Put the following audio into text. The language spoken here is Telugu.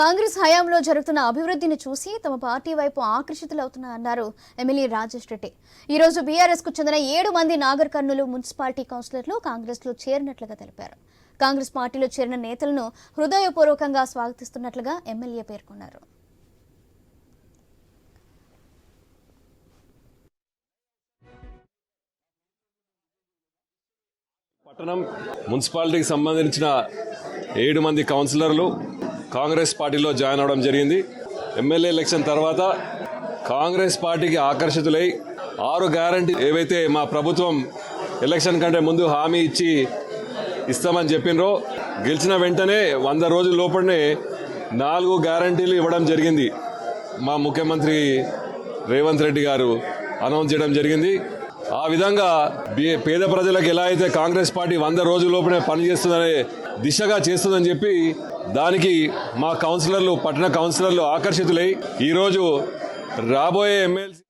కాంగ్రెస్ హయాంలో జరుగుతున్న అభివృద్ధిని చూసి తమ పార్టీ వైపు ఆకర్షితులవుతున్నారన్నారు ఎమ్మెల్యే రాజేష్ రెడ్డి. ఈ రోజు బీఆర్ఎస్కు చెందిన ఏడు మంది నాగర్ కర్నూలు మున్సిపాలిటీ కౌన్సిలర్లు కాంగ్రెస్లో చేరినట్లుగా తెలిపారు. కాంగ్రెస్ పార్టీలో చేరిన నేతలను హృదయపూర్వకంగా స్వాగతిస్తున్నట్లుగా ఎమ్మెల్యే పేర్కొన్నారు. పట్టణం మున్సిపాలిటీకి సంబంధించిన ఏడు మంది కౌన్సిలర్లు కాంగ్రెస్ పార్టీలో జాయిన్ అవడం జరిగింది. ఎమ్మెల్యే ఎలక్షన్ తర్వాత కాంగ్రెస్ పార్టీకి ఆకర్షితులై ఆరు గ్యారంటీ ఏవైతే మా ప్రభుత్వం ఎలక్షన్ కంటే ముందు హామీ ఇచ్చి ఇస్తామని చెప్పినరో గెలిచిన వెంటనే వంద రోజుల లోపలనే నాలుగు గ్యారంటీలు ఇవ్వడం జరిగింది. మా ముఖ్యమంత్రి రేవంత్ రెడ్డి గారు అనౌన్స్ చేయడం జరిగింది. ఆ విధంగా పేద ప్రజలకు ఎలా అయితే కాంగ్రెస్ పార్టీ వంద రోజుల లోపలే పనిచేస్తుందనే దిశగా చేస్తుందని చెప్పి దానికి మా కౌన్సిలర్లు పట్టణ కౌన్సిలర్లు ఆకర్షితులై ఈరోజు రాబోయే ఎమ్మెల్సీ